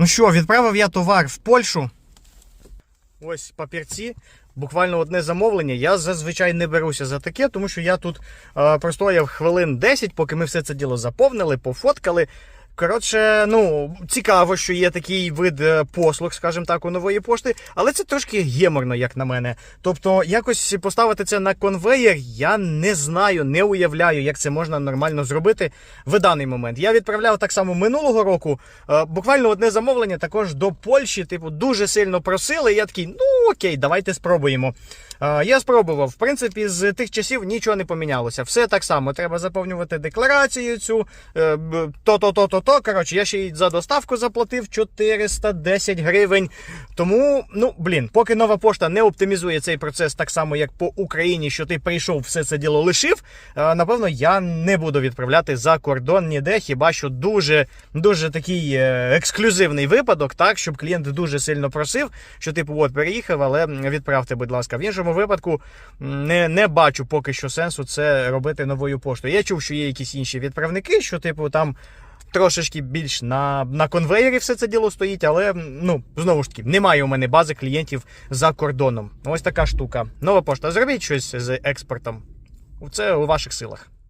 Ну що, відправив я товар в Польщу. Ось папірці. Буквально одне замовлення. Я зазвичай не беруся за таке, тому що я тут е, простояв хвилин 10, поки ми все це діло заповнили, пофоткали. Коротше, ну, цікаво, що є такий вид е, послуг, скажімо так, у нової пошти, але це трошки геморно, як на мене. Тобто, якось поставити це на конвеєр, я не знаю, не уявляю, як це можна нормально зробити в даний момент. Я відправляв так само минулого року. е, Буквально одне замовлення також до Польщі, типу, дуже сильно просили. і Я такий, ну окей, давайте спробуємо. Е, Я спробував. В принципі, з тих часів нічого не помінялося. Все так само. Треба заповнювати декларацію цю, е, то. Коротше, я ще й за доставку заплатив 410 гривень. Тому, ну блін, поки нова пошта не оптимізує цей процес так само, як по Україні, що ти прийшов, все це діло лишив. е, Напевно, я не буду відправляти за кордон ніде, хіба що дуже, дуже такий е, ексклюзивний випадок, так, щоб клієнт дуже сильно просив, що типу, от переїхав, але відправте, будь ласка. В іншому випадку не, не бачу поки що сенсу це робити новою поштою. Я чув, що є якісь інші відправники, що типу там. Трошечки більш на, на конвейері все це діло стоїть, але ну знову ж таки немає у мене бази клієнтів за кордоном. Ось така штука. Нова пошта. Зробіть щось з експортом. Це у ваших силах.